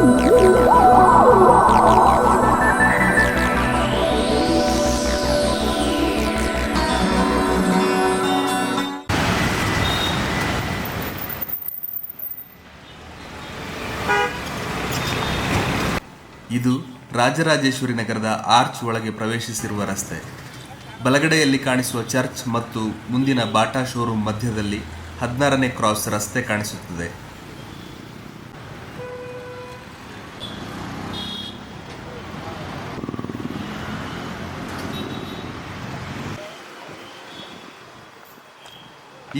ಇದು ರಾಜರಾಜೇಶ್ವರಿ ನಗರದ ಆರ್ಚ್ ಒಳಗೆ ಪ್ರವೇಶಿಸಿರುವ ರಸ್ತೆ. ಬಲಗಡೆಯಲ್ಲಿ ಕಾಣಿಸುವ ಚರ್ಚ್ ಮತ್ತು ಮುಂದಿನ ಬಾಟಾ ಶೋರೂಮ್ ಮಧ್ಯದಲ್ಲಿ ಹದಿನಾರನೇ ಕ್ರಾಸ್ ರಸ್ತೆ ಕಾಣಿಸುತ್ತದೆ.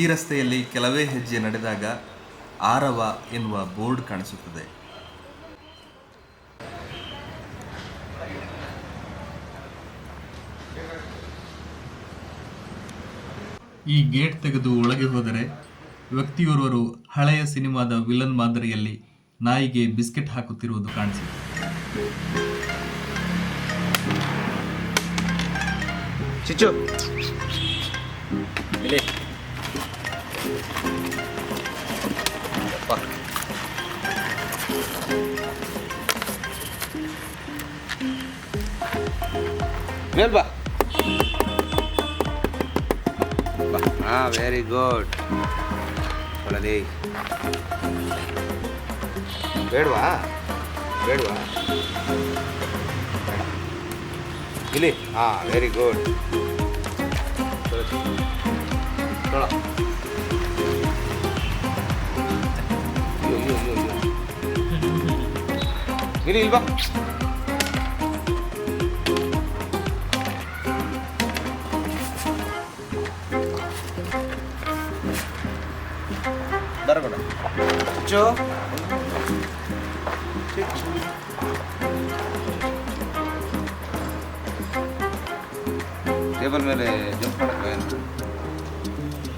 ಈ ರಸ್ತೆಯಲ್ಲಿ ಕೆಲವೇ ಹೆಜ್ಜೆ ನಡೆದಾಗ ಆರವ ಎನ್ನುವ ಬೋರ್ಡ್ ಕಾಣಿಸುತ್ತದೆ. ಈ ಗೇಟ್ ತೆಗೆದು ಒಳಗೆ ಹೋದರೆ ವ್ಯಕ್ತಿಯೋರ್ವರು ಹಳೆಯ ಸಿನಿಮಾದ ವಿಲನ್ ಮಾದರಿಯಲ್ಲಿ ನಾಯಿಗೆ ಬಿಸ್ಕೆಟ್ ಹಾಕುತ್ತಿರುವುದು ಕಾಣಿಸಿದೆ. ಚಿಚ್ಚು. ಇಲ್ಲಿ ಬಾ. ಮೇಲ್ ಬಾ ಬಾ ಹಾ ವೆರಿ ಗುಡ್ ಒಳಲಿ ಬೇಡವಾ ಬೇಡವಾ ಇಲ್ಲಿ ಹಾ ವೆರಿ ಗುಡ್ ನೋಡ ಇಲ್ಲಿ ಇಲ್ವಾ ಬರಬೇಡ ಚಿಚ್ಚು ಟೇಬಲ್ ಮೇಲೆ ಜಂಪ್ ಮಾಡಕ್ಕೆ ಏನು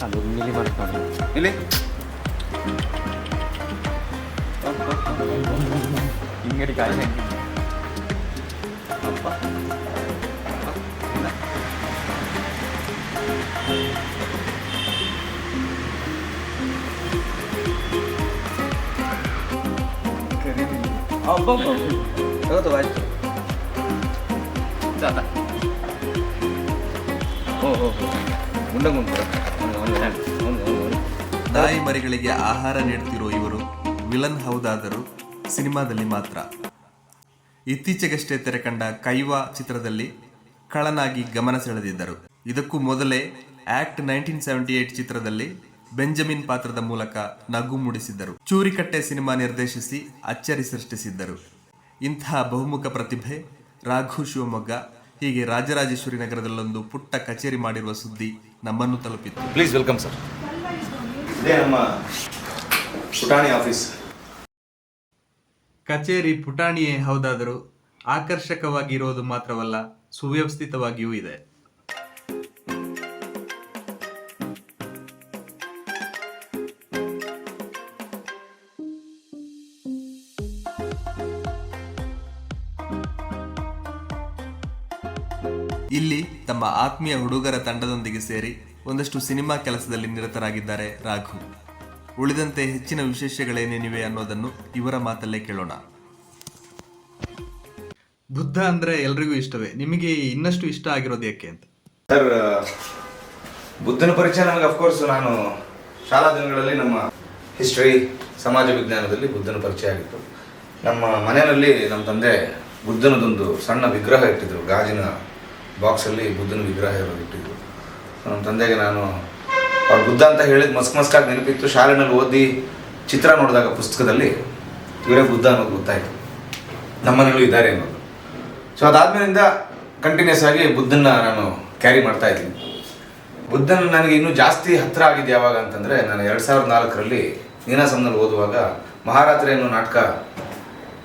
ಅದು ಇಲ್ಲಿ ಮಾರ್ಕ್ ಮಾಡಿ ಇಲ್ಲಿ. ಹಿಂಗಡಿ ಕಾಯಿ ಅಪ್ಪ ಇಲ್ಲ. ಹೌದು ಆಯ್ತು ದಾದ ಓ ಹೋ ಹೋ ಮುಂದೆ ಮುಂದೆ ನಾಯಿ ಮರಿಗಳಿಗೆ ಆಹಾರ ನೀಡ್ತಿರೋ ಇವರು ವಿಲನ್ ಹೌದಾದರೂ ಸಿನಿಮಾದಲ್ಲಿ ಮಾತ್ರ. ಇತ್ತೀಚೆಗಷ್ಟೇ ತೆರೆಕಂಡ ಕೈವಾ ಚಿತ್ರದಲ್ಲಿ ಕಳನಾಗಿ ಗಮನ ಸೆಳೆದಿದ್ದರು. ಇದಕ್ಕೂ ಮೊದಲೇ ಆಕ್ಟ್ ನೈನ್ಟೀನ್ ಸೆವೆಂಟಿ ಏಟ್ ಚಿತ್ರದಲ್ಲಿ ಬೆಂಜಮಿನ್ ಪಾತ್ರದ ಮೂಲಕ ನಗು ಮೂಡಿಸಿದ್ದರು. ಚೂರಿಕಟ್ಟೆ ಸಿನಿಮಾ ನಿರ್ದೇಶಿಸಿ ಅಚ್ಚರಿ ಸೃಷ್ಟಿಸಿದ್ದರು. ಇಂತಹ ಬಹುಮುಖ ಪ್ರತಿಭೆ ರಾಘು ಶಿವಮೊಗ್ಗ ಹೀಗೆ ರಾಜರಾಜೇಶ್ವರಿ ನಗರದಲ್ಲೊಂದು ಪುಟ್ಟ ಕಚೇರಿ ಮಾಡಿರುವ ಸುದ್ದಿ ನಮ್ಮನ್ನು ತಲುಪಿತ್ತು. ಪ್ಲೀಸ್ ವೆಲ್ಕಮ್ ಸರ್ ಇದೇ ನಮ್ಮ ಪುಟಾಣಿ ಆಫೀಸ್. ಕಚೇರಿ ಪುಟಾಣಿಯೇ ಹೌದಾದರೂ ಆಕರ್ಷಕವಾಗಿರೋದು ಮಾತ್ರವಲ್ಲ, ಸುವ್ಯವಸ್ಥಿತವಾಗಿಯೂ ಇದೆ. ಇಲ್ಲಿ ತಮ್ಮ ಆತ್ಮೀಯ ಹುಡುಗರ ತಂಡದೊಂದಿಗೆ ಸೇರಿ ಒಂದಷ್ಟು ಸಿನಿಮಾ ಕೆಲಸದಲ್ಲಿ ನಿರತರಾಗಿದ್ದಾರೆ ರಾಘು. ಉಳಿದಂತೆ ಹೆಚ್ಚಿನ ವಿಶೇಷಗಳೇನೇನಿವೆ ಅನ್ನೋದನ್ನು ಇವರ ಮಾತಲ್ಲೇ ಕೇಳೋಣ. ಬುದ್ಧ ಅಂದ್ರೆ ಎಲ್ರಿಗೂ ಇಷ್ಟವೇ. ನಿಮಗೆ ಇನ್ನಷ್ಟು ಇಷ್ಟ ಆಗಿರೋದು ಯಾಕೆ ಅಂತ? ಸರ್, ಬುದ್ಧನ ಪರಿಚಯ ನನಗೆ ಅಫ್ಕೋರ್ಸ್ ನಾನು ಶಾಲಾ ದಿನಗಳಲ್ಲಿ ನಮ್ಮ ಹಿಸ್ಟ್ರಿ ಸಮಾಜ ವಿಜ್ಞಾನದಲ್ಲಿ ಬುದ್ಧನ ಪರಿಚಯ ಆಗಿತ್ತು. ನಮ್ಮ ಮನೆಯಲ್ಲಿ ನಮ್ಮ ತಂದೆ ಬುದ್ಧನದೊಂದು ಸಣ್ಣ ವಿಗ್ರಹ ಇಟ್ಟಿದ್ರು. ಗಾಜಿನ ಬಾಕ್ಸಲ್ಲಿ ಬುದ್ಧನ ವಿಗ್ರಹ ಇರೋದು ಇಟ್ಟಿದ್ರು. ನಮ್ಮ ತಂದೆಗೆ ನಾನು ಅವ್ರು ಬುದ್ಧ ಅಂತ ಹೇಳಿದ ಮಸ್ಕ್ ಮಸ್ಕಾಗಿ ನೆನಪಿತ್ತು, ಶಾಲೆನಲ್ಲಿ ಓದಿ ಚಿತ್ರ ನೋಡಿದಾಗ ಪುಸ್ತಕದಲ್ಲಿ ಇವರೇ ಬುದ್ಧ ಅನ್ನೋದು ಗೊತ್ತಾಯಿತು. ನಮ್ಮನೇಲೂ ಇದ್ದಾರೆ ಅನ್ನೋದು. ಸೊ ಅದಾದ್ಮೇಲಿಂದ ಕಂಟಿನ್ಯೂಸ್ ಆಗಿ ಬುದ್ಧನ ನಾನು ಕ್ಯಾರಿ ಮಾಡ್ತಾ ಇದ್ದೀನಿ. ಬುದ್ಧನ ನನಗೆ ಇನ್ನೂ ಜಾಸ್ತಿ ಹತ್ತಿರ ಆಗಿದ್ದು ಯಾವಾಗ ಅಂತಂದರೆ, ನಾನು ಎರಡು ಸಾವಿರದ ನಾಲ್ಕರಲ್ಲಿ ನೀನಾಸಂನಲ್ಲಿ ಓದುವಾಗ ಮಹಾರಾತ್ರಿ ಅನ್ನೋ ನಾಟಕ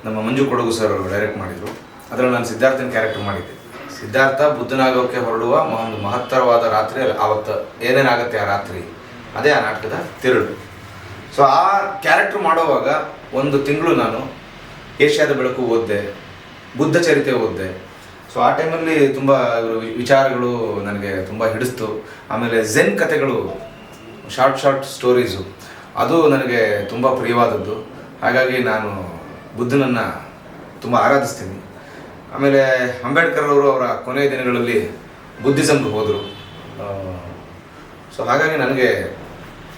ನಮ್ಮ ಮಂಜು ಕೊಡಗು ಸರ್ ಡೈರೆಕ್ಟ್ ಮಾಡಿದರು. ಅದರಲ್ಲಿ ನಾನು ಸಿದ್ಧಾರ್ಥನ ಕ್ಯಾರೆಕ್ಟರ್ ಮಾಡಿದ್ದೆ. ಸಿದ್ಧಾರ್ಥ ಬುದ್ಧನಾಗೋಕ್ಕೆ ಹೊರಡುವ ಒಂದು ಮಹತ್ತರವಾದ ರಾತ್ರಿ ಆವತ್ತು ಏನೇನಾಗುತ್ತೆ ಆ ರಾತ್ರಿ? ಅದೇ ಆ ನಾಟಕದ ತಿರುಳು. ಸೊ ಆ ಕ್ಯಾರೆಕ್ಟರ್ ಮಾಡುವಾಗ ಒಂದು ತಿಂಗಳು ನಾನು ಏಷ್ಯಾದ ಬೆಳಕು ಓದಿದೆ, ಬುದ್ಧ ಚರಿತೆ ಓದಿದೆ. ಸೊ ಆ ಟೈಮಲ್ಲಿ ತುಂಬ ವಿಚಾರಗಳು ನನಗೆ ತುಂಬ ಹಿಡಿಸ್ತು. ಆಮೇಲೆ ಝೆನ್ ಕಥೆಗಳು ಶಾರ್ಟ್ ಶಾರ್ಟ್ ಸ್ಟೋರೀಸು ಅದು ನನಗೆ ತುಂಬ ಪ್ರಿಯವಾದದ್ದು. ಹಾಗಾಗಿ ನಾನು ಬುದ್ಧನನ್ನು ತುಂಬ ಆರಾಧಿಸ್ತೀನಿ. ಆಮೇಲೆ ಅಂಬೇಡ್ಕರ್ ಅವರು ಅವರ ಕೊನೆಯ ದಿನಗಳಲ್ಲಿ ಬುದ್ಧಿಸಮ್ಗೆ ಹೋದರು. ಸೊ ಹಾಗಾಗಿ ನನಗೆ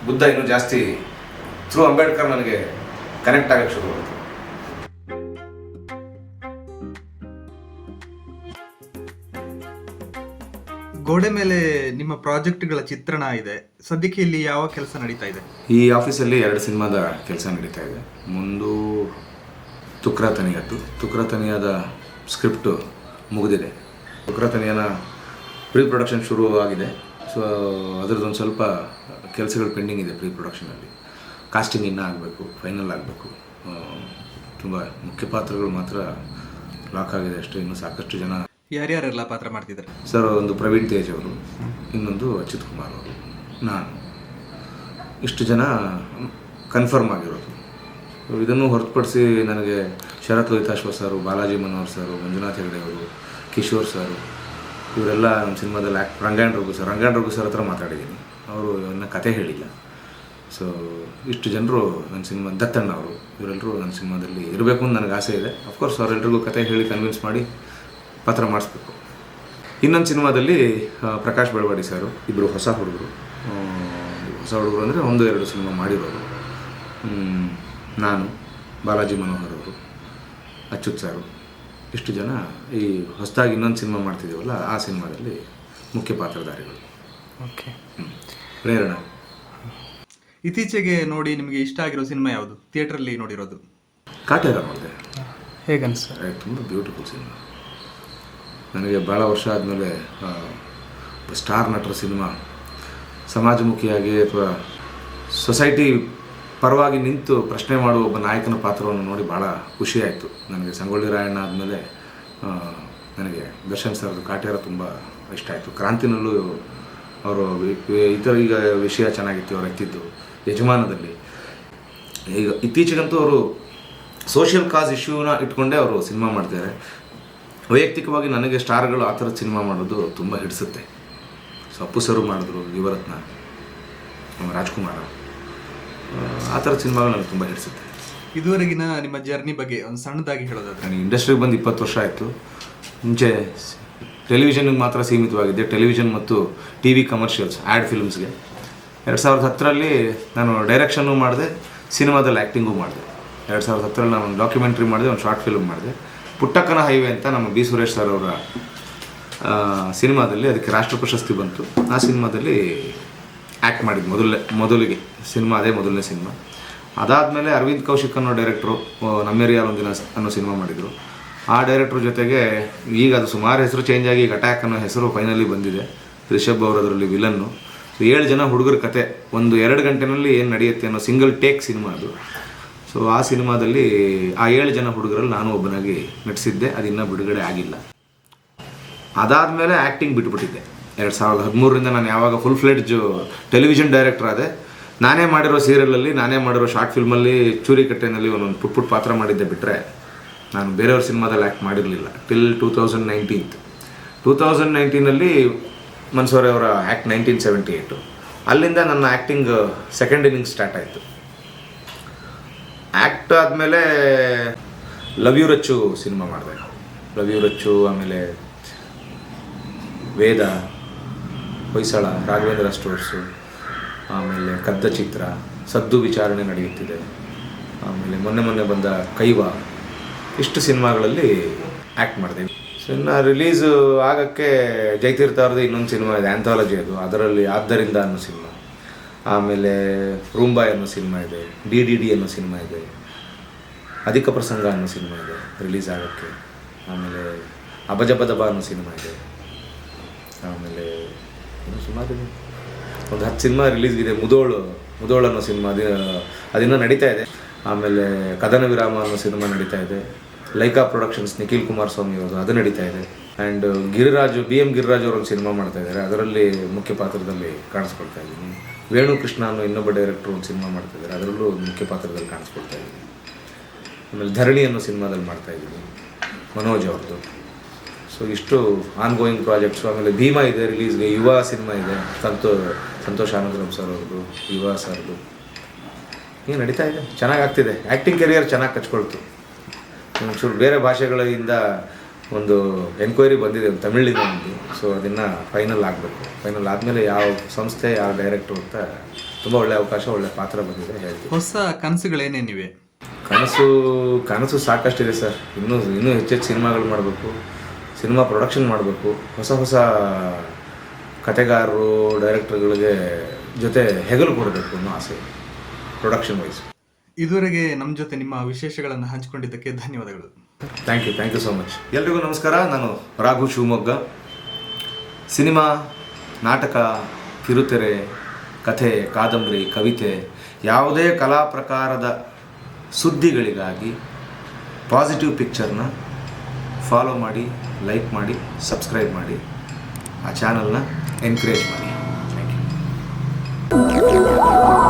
ಬುದ್ಧ ಇನ್ನೂ ಜಾಸ್ತಿ ಥ್ರೂ ಅಂಬೇಡ್ಕರ್ ನನಗೆ ಕನೆಕ್ಟ್ ಆಗಕ್ಕೆ ಶುರು ಆಯಿತು. ಗೋಡೆ ಮೇಲೆ ನಿಮ್ಮ ಪ್ರಾಜೆಕ್ಟ್ಗಳ ಚಿತ್ರಣ ಇದೆ. ಸದ್ಯಕ್ಕೆ ಇಲ್ಲಿ ಯಾವ ಕೆಲಸ ನಡೀತಾ ಇದೆ? ಈ ಆಫೀಸಲ್ಲಿ ಎರಡು ಸಿನಿಮಾದ ಕೆಲಸ ನಡೀತಾ ಇದೆ. ಮುಂದು ತುಕ್ರತನಿಯದ್ದು ತುಕ್ರತನಿಯಾದ ಸ್ಕ್ರಿಪ್ಟು ಮುಗಿದಿದೆ. ತುಕ್ರತನಿಯನ ಪ್ರೀ ಪ್ರೊಡಕ್ಷನ್ ಶುರು ಆಗಿದೆ ಸೊ ಅದರದ್ದೊಂದು ಸ್ವಲ್ಪ ಕೆಲಸಗಳು ಪೆಂಡಿಂಗ್ ಇದೆ ಪ್ರೀ ಪ್ರೊಡಕ್ಷನಲ್ಲಿ ಕಾಸ್ಟಿಂಗ್ ಇನ್ನೂ ಆಗಬೇಕು ಫೈನಲ್ ಆಗಬೇಕು. ತುಂಬ ಮುಖ್ಯ ಪಾತ್ರಗಳು ಮಾತ್ರ ಲಾಕ್ ಆಗಿದೆ ಅಷ್ಟೇ ಇನ್ನು ಸಾಕಷ್ಟು ಜನ ಯಾರ್ಯಾರೆಲ್ಲ ಪಾತ್ರ ಮಾಡ್ತಿದ್ದಾರೆ? ಸರ್ ಒಂದು ಪ್ರವೀಣ್ ತೇಜ್ ಅವರು ಇನ್ನೊಂದು ಅಚ್ಯುತ್ ಕುಮಾರ್ ಅವರು ನಾನು. ಇಷ್ಟು ಜನ ಕನ್ಫರ್ಮ್ ಆಗಿರೋದು. ಇದನ್ನು ಹೊರತುಪಡಿಸಿ ನನಗೆ ಶರತ್ ಲೋಹಿತಾಶ್ವ ಸರು, ಬಾಲಾಜಿ ಮನೋಹರ್ ಸರು, ಮಂಜುನಾಥ್ ಹೆಗಡೆ ಅವರು, ಕಿಶೋರ್ ಸರು, ಇವರೆಲ್ಲ ನಮ್ಮ ಸಿನಿಮಾದಲ್ಲಿ act Rangayana Raghu sir. Rangayana Raghu sir ಹತ್ರ ಮಾತಾಡಿದ್ದೀನಿ. ಅವರು ನನ್ನ ಕತೆ ಹೇಳಿಲ್ಲ. ಸೊ ಇಷ್ಟು ಜನರು ನನ್ನ ಸಿನಿಮಾ, ದತ್ತಣ್ಣ ಅವರು, ಇವರೆಲ್ಲರೂ ನನ್ನ ಸಿನಿಮಾದಲ್ಲಿ ಇರಬೇಕು ಅಂತ ನನಗೆ ಆಸೆ ಇದೆ. ಅಫ್ಕೋರ್ಸ್ ಅವರೆಲ್ಲರಿಗೂ ಕತೆ ಹೇಳಿ ಕನ್ವಿನ್ಸ್ ಮಾಡಿ ಪಾತ್ರ ಮಾಡಿಸ್ಬೇಕು. ಇನ್ನೊಂದು ಸಿನಿಮಾದಲ್ಲಿ ಪ್ರಕಾಶ್ ಬೆಳವಾಡಿ ಸರ್ ಇಬ್ಬರು ಹೊಸ ಹುಡುಗರು. ಹೊಸ ಹುಡುಗರು ಅಂದರೆ ಒಂದು, ಎರಡು ಸಿನಿಮಾ ಮಾಡಿರೋರು. ನಾನು, ಬಾಲಾಜಿ ಮನೋಹರ್ ಅವರು. ಅಚ್ಯುತ್ ಸಾರು ಇಷ್ಟು ಜನ ಈ ಹೊಸದಾಗಿ ಇನ್ನೊಂದು ಸಿನಿಮಾ ಮಾಡ್ತಿದ್ದೀವಲ್ಲ ಆ ಸಿನಿಮಾದಲ್ಲಿ ಮುಖ್ಯ ಪಾತ್ರಧಾರಿಗಳು. ಓಕೆ. ಹ್ಞೂ ಪ್ರೇರಣಾ. ಇತ್ತೀಚೆಗೆ ನೋಡಿ ನಿಮಗೆ ಇಷ್ಟ ಆಗಿರೋ ಸಿನಿಮಾ ಯಾವುದು? ಥಿಯೇಟ್ರಲ್ಲಿ ನೋಡಿರೋದು. ಕಾಟೇರ ನೋಡಿದೆ. ಹೇಗನ್ಸ ತುಂಬ ಬ್ಯೂಟಿಫುಲ್ ಸಿನಿಮಾ. ನನಗೆ ಭಾಳ ವರ್ಷ ಆದಮೇಲೆ ಸ್ಟಾರ್ ನಟರ ಸಿನಿಮಾ ಸಮಾಜಮುಖಿಯಾಗಿ ಅಥವಾ ಸೊಸೈಟಿ ಪರವಾಗಿ ನಿಂತು ಪ್ರಶ್ನೆ ಮಾಡುವ ಒಬ್ಬ ನಾಯಕನ ಪಾತ್ರವನ್ನು ನೋಡಿ ಭಾಳ ಖುಷಿಯಾಯಿತು. ನನಗೆ ಸಂಗೊಳ್ಳಿ ರಾಯಣ್ಣ ಆದಮೇಲೆ ನನಗೆ ದರ್ಶನ್ ಸರ್ದು ಕಾಟೇರ ತುಂಬ ಇಷ್ಟ ಆಯಿತು. ಕ್ರಾಂತಿನಲ್ಲೂ ಅವರು ಇತರ ಈಗ ವಿಷಯ ಚೆನ್ನಾಗಿತ್ತು ಅವರು ಎತ್ತಿದ್ದು ಯಜಮಾನದಲ್ಲಿ. ಈಗ ಇತ್ತೀಚೆಗಂತೂ ಅವರು ಸೋಷಿಯಲ್ ಕಾಸ್ ಇಶ್ಯೂನ ಇಟ್ಕೊಂಡೇ ಅವರು ಸಿನಿಮಾ ಮಾಡ್ತಾರೆ ವೈಯಕ್ತಿಕವಾಗಿ ನನಗೆ ಸ್ಟಾರ್ಗಳು ಆ ಥರದ ಸಿನಿಮಾ ಮಾಡೋದು ತುಂಬ ಹಿಡಿಸುತ್ತೆ. ಸೊ ಅಪ್ಪು ಸರು ಮಾಡಿದ್ರು, ಯುವರತ್ನ, ರಾಜ್ಕುಮಾರ್ ಆ, ಥರ ಥರದ ಸಿನಿಮಾಗಳು ನನಗೆ ತುಂಬ ಹಿಡಿಸುತ್ತೆ. ಇದುವರೆಗಿನ ನಿಮ್ಮ ಜರ್ನಿ ಬಗ್ಗೆ ಒಂದು ಸಣ್ಣದಾಗಿ ಹೇಳೋದಾದ್ರೆ? ನಾನು ಇಂಡಸ್ಟ್ರಿಗೆ ಬಂದು ಇಪ್ಪತ್ತು ವರ್ಷ ಆಯಿತು. ಮುಂಚೆ ಟೆಲಿವಿಷನ್ಗೆ ಮಾತ್ರ ಸೀಮಿತವಾಗಿದ್ದೆ. ಟೆಲಿವಿಷನ್ ಮತ್ತು ಟಿ ವಿ ಕಮರ್ಷಿಯಲ್ಸ್ ಆ್ಯಡ್ ಫಿಲ್ಮ್ಸ್ಗೆ ಎರಡು ಸಾವಿರದ ಹತ್ತರಲ್ಲಿ ನಾನು ಡೈರೆಕ್ಷನ್ನು ಮಾಡಿದೆ ಸಿನಿಮಾದಲ್ಲಿ ಆ್ಯಕ್ಟಿಂಗು ಮಾಡಿದೆ. ಎರಡು ಸಾವಿರದ ಹತ್ತರಲ್ಲಿ ನಾನು ಒಂದು ಡಾಕ್ಯುಮೆಂಟ್ರಿ ಮಾಡಿದೆ ಒಂದು ಶಾರ್ಟ್ ಫಿಲ್ಮ್ ಮಾಡಿದೆ. ಪುಟ್ಟಕ್ಕನ ಹೈವೇ ಅಂತ ನಮ್ಮ ಬಿ ಸುರೇಶ್ ಸರ್ ಅವರ ಸಿನಿಮಾದಲ್ಲಿ ಅದಕ್ಕೆ ರಾಷ್ಟ್ರ ಪ್ರಶಸ್ತಿ ಬಂತು. ಆ ಸಿನಿಮಾದಲ್ಲಿ ಆ್ಯಕ್ಟ್ ಮಾಡಿದ್ದು ಮೊದಲೇ ಮೊದಲಿಗೆ ಸಿನಿಮಾ, ಅದೇ ಮೊದಲನೇ ಸಿನಿಮಾ. ಅದಾದಮೇಲೆ ಅರವಿಂದ್ ಕೌಶಿಕ್ ಅನ್ನೋ ಡೈರೆಕ್ಟ್ರು ನಮ್ಮೇರಿಯಾಲ್ ಒಂದಿನ ಅನ್ನೋ ಸಿನಿಮಾ ಮಾಡಿದರು. ಆ ಡೈರೆಕ್ಟ್ರ್ ಜೊತೆಗೆ ಈಗ ಅದು ಸುಮಾರು ಹೆಸರು ಚೇಂಜ್ ಆಗಿ ಈಗ ಅಟ್ಯಾಕ್ ಅನ್ನೋ ಹೆಸರು ಫೈನಲಿ ಬಂದಿದೆ. ರಿಷಬ್ ಅವರು ಅದರಲ್ಲಿ ವಿಲನ್ನು ಸೊ ಏಳು ಜನ ಹುಡುಗರ ಕತೆ, ಒಂದು ಎರಡು ಗಂಟೆನಲ್ಲಿ ಏನು ನಡೆಯುತ್ತೆ ಅನ್ನೋ ಸಿಂಗಲ್ ಟೇಕ್ ಸಿನಿಮಾ ಅದು. ಸೊ ಆ ಸಿನಿಮಾದಲ್ಲಿ ಆ ಏಳು ಜನ ಹುಡುಗರಲ್ಲಿ ನಾನು ಒಬ್ಬನಾಗಿ ನಟಿಸಿದ್ದೆ, ಅದು ಇನ್ನೂ ಬಿಡುಗಡೆ ಆಗಿಲ್ಲ. ಅದಾದಮೇಲೆ ಆ್ಯಕ್ಟಿಂಗ್ ಬಿಟ್ಬಿಟ್ಟಿದ್ದೆ. ಎರಡು ಸಾವಿರದ ಹದಿಮೂರರಿಂದ ನಾನು ಯಾವಾಗ ಫುಲ್ ಫ್ಲೆಡ್ಜು ಟೆಲಿವಿಷನ್ ಡೈರೆಕ್ಟರ್ ಆದೆ, ನಾನೇ ಮಾಡಿರೋ ಸೀರಿಯಲಲ್ಲಿ ನಾನೇ ಮಾಡಿರೋ ಶಾರ್ಟ್ ಫಿಲ್ಮಲ್ಲಿ ಚೂರಿಕಟ್ಟೆನಲ್ಲಿ ಒಂದೊಂದು ಪುಟ್ ಪುಟ್ ಪಾತ್ರ ಮಾಡಿದ್ದೆ ಬಿಟ್ಟರೆ ನಾನು ಬೇರೆಯವ್ರ ಸಿನಿಮಾದಲ್ಲಿ ಆ್ಯಕ್ಟ್ ಮಾಡಿರಲಿಲ್ಲ. Till two thousand nineteenth two thousand ನೈನ್ಟೀನಲ್ಲಿ Mansore ಅವರ ಆ್ಯಕ್ಟ್ ನೈನ್ಟೀನ್ ಸೆವೆಂಟಿ ಏಯ್ಟು ಅಲ್ಲಿಂದ ನನ್ನ ಆ್ಯಕ್ಟಿಂಗ್ ಸೆಕೆಂಡ್ ಇನ್ನಿಂಗ್ ಸ್ಟಾರ್ಟ್ ಆಯಿತು. ಆ್ಯಕ್ಟ್ ಆದಮೇಲೆ ಲವ್ ಯು ರಚ್ಚು ಸಿನಿಮಾ ಮಾಡಿದೆ. ಲವ್ ಯು ರಚ್ಚು ಆಮೇಲೆ ವೇದ ಹೊಯ್ಸಳ, ರಾಘವೇಂದ್ರ ಸ್ಟೋರ್ಸು, ಆಮೇಲೆ ಕದ್ದ ಚಿತ್ರ ಸದ್ದು ವಿಚಾರಣೆ ನಡೆಯುತ್ತಿದೆ. ಆಮೇಲೆ ಮೊನ್ನೆ ಮೊನ್ನೆ ಬಂದ ಕೈವ, ಇಷ್ಟು ಸಿನಿಮಾಗಳಲ್ಲಿ ಆ್ಯಕ್ಟ್ ಮಾಡಿದೆ. ಇನ್ನು ರಿಲೀಸು ಆಗೋಕ್ಕೆ ಜೈತೀರ್ಥ ಅವ್ರದ್ದು ಇನ್ನೊಂದು ಸಿನಿಮಾ ಇದೆ ಆ್ಯಂಥಾಲಜಿ ಅದು. ಅದರಲ್ಲಿ ಆದ್ದರಿಂದ ಅನ್ನೋ ಸಿನಿಮಾ. ಆಮೇಲೆ ರೂಂಬಾಯ್ ಅನ್ನೋ ಸಿನಿಮಾ ಇದೆ, ಡಿ ಡಿ ಡಿ ಅನ್ನೋ ಸಿನಿಮಾ ಇದೆ, ಅಧಿಕ ಪ್ರಸಂಗ ಅನ್ನೋ ಸಿನಿಮಾ ಇದೆ ರಿಲೀಸ್ ಆಗೋಕ್ಕೆ. ಆಮೇಲೆ ಅಬಜಬದಬ ಅನ್ನೋ ಸಿನಿಮಾ ಇದೆ. ಆಮೇಲೆ ಸುಮಾರು ಒಂದು ಹತ್ತು ಸಿನಿಮಾ ರಿಲೀಸ್ಗಿದೆ ಮುದೋಳು ಮುದೋಳು ಅನ್ನೋ ಸಿನಿಮಾ ಅದು ಅದಿನ್ನೂ ನಡೀತಾ ಇದೆ. ಆಮೇಲೆ ಕದನ ವಿರಾಮ ಅನ್ನೋ ಸಿನಿಮಾ ನಡೀತಾ ಇದೆ. ಲೈಕಾ ಪ್ರೊಡಕ್ಷನ್ಸ್, ನಿಖಿಲ್ ಕುಮಾರ್ ಸ್ವಾಮಿ ಅವರು ಅದು ನಡೀತಾ ಇದೆ. And Giriraju B M Giriraju ಅವರು ಒಂದು ಸಿನಿಮಾ ಮಾಡ್ತಾ ಇದ್ದಾರೆ ಅದರಲ್ಲಿ ಮುಖ್ಯ ಪಾತ್ರದಲ್ಲಿ ಕಾಣಿಸ್ಕೊಳ್ತಾ ಇದ್ದೀನಿ. ವೇಣುಕೃಷ್ಣ ಅನ್ನೋ ಇನ್ನೊಬ್ಬ ಡೈರೆಕ್ಟ್ರು ಒಂದು ಸಿನಿಮಾ ಮಾಡ್ತಾ ಇದ್ದಾರೆ ಅದರಲ್ಲೂ ಮುಖ್ಯ ಪಾತ್ರದಲ್ಲಿ ಕಾಣಿಸ್ಕೊಳ್ತಾ ಇದ್ದೀನಿ. ಆಮೇಲೆ ಧರಣಿ ಅನ್ನೋ ಸಿನಿಮಾದಲ್ಲಿ ಮಾಡ್ತಾ ಇದ್ದೀನಿ. ಮನೋಜ್ ಅವ್ರದ್ದು. ಸೊ ಇಷ್ಟು ಆನ್ ಗೋಯಿಂಗ್ ಪ್ರಾಜೆಕ್ಟ್ಸು ಆಮೇಲೆ ಭೀಮಾ ಇದೆ ರಿಲೀಸ್ಗೆ ಯುವ ಸಿನಿಮಾ ಇದೆ. ಸಂತೋ ಸಂತೋಷ್ ಆನಂದರಾಮ್ ಸರ್ ಅವ್ರದ್ದು ಯುವ ಸರ್ದು ಈಗ ನಡೀತಾ ಇದೆ? ಚೆನ್ನಾಗಿ ಆಗ್ತಿದೆ ಆ್ಯಕ್ಟಿಂಗ್ ಕೆರಿಯರ್ ಚೆನ್ನಾಗಿ ಕಚ್ಕೊಳ್ತು. ಒಂಚೂರು ಬೇರೆ ಭಾಷೆಗಳಿಂದ ಒಂದು ಎನ್ಕ್ವೈರಿ ಬಂದಿದೆ ಒಂದು ತಮಿಳಿನ ಒಂದು. ಸೊ ಅದನ್ನು ಫೈನಲ್ ಆಗಬೇಕು. ಫೈನಲ್ ಆದಮೇಲೆ ಯಾವ ಸಂಸ್ಥೆ ಯಾವ ಡೈರೆಕ್ಟ್ರು ಅಂತ ತುಂಬ ಒಳ್ಳೆ ಅವಕಾಶ ಒಳ್ಳೆ ಪಾತ್ರ ಬಂದಿದೆ ಹೇಳ್ತೀವಿ. ಹೊಸ ಕನಸುಗಳೇನೇನಿವೆ ಕನಸು ಕನಸು ಸಾಕಷ್ಟಿದೆ ಸರ್ ಇನ್ನೂ ಇನ್ನೂ ಹೆಚ್ಚೆಚ್ಚು ಸಿನಿಮಾಗಳು ಮಾಡಬೇಕು. ಸಿನಿಮಾ ಪ್ರೊಡಕ್ಷನ್ ಮಾಡಬೇಕು. ಹೊಸ ಹೊಸ ಕತೆಗಾರರು ಡೈರೆಕ್ಟರ್ಗಳಿಗೆ ಜೊತೆ ಹೆಗಲು ಕೊಡಬೇಕು ಅನ್ನೋ ಆಸೆ ಪ್ರೊಡಕ್ಷನ್ ವೈಸ್. ಇದುವರೆಗೆ ನಮ್ಮ ಜೊತೆ ನಿಮ್ಮ ವಿಶೇಷಗಳನ್ನು ಹಂಚಿಕೊಂಡಿದ್ದಕ್ಕೆ ಧನ್ಯವಾದಗಳು. Thank you thank you so much ಎಲ್ರಿಗೂ ನಮಸ್ಕಾರ. ನಾನು ರಾಘು ಶಿವಮೊಗ್ಗ. ಸಿನಿಮಾ ನಾಟಕ ಕಿರುತೆರೆ ಕಥೆ ಕಾದಂಬರಿ ಕವಿತೆ ಯಾವುದೇ ಕಲಾ ಪ್ರಕಾರದ ಸುದ್ದಿಗಳಿಗಾಗಿ ಪಾಸಿಟಿವ್ ಪಿಕ್ಚರ್ನ ಫಾಲೋ ಮಾಡಿ. ಲೈಕ್ ಮಾಡಿ ಸಬ್ಸ್ಕ್ರೈಬ್ ಮಾಡಿ. ಆ ಚಾನಲ್ನ ಎನ್ಕರೇಜ್ ಮಾಡಿ. Thank you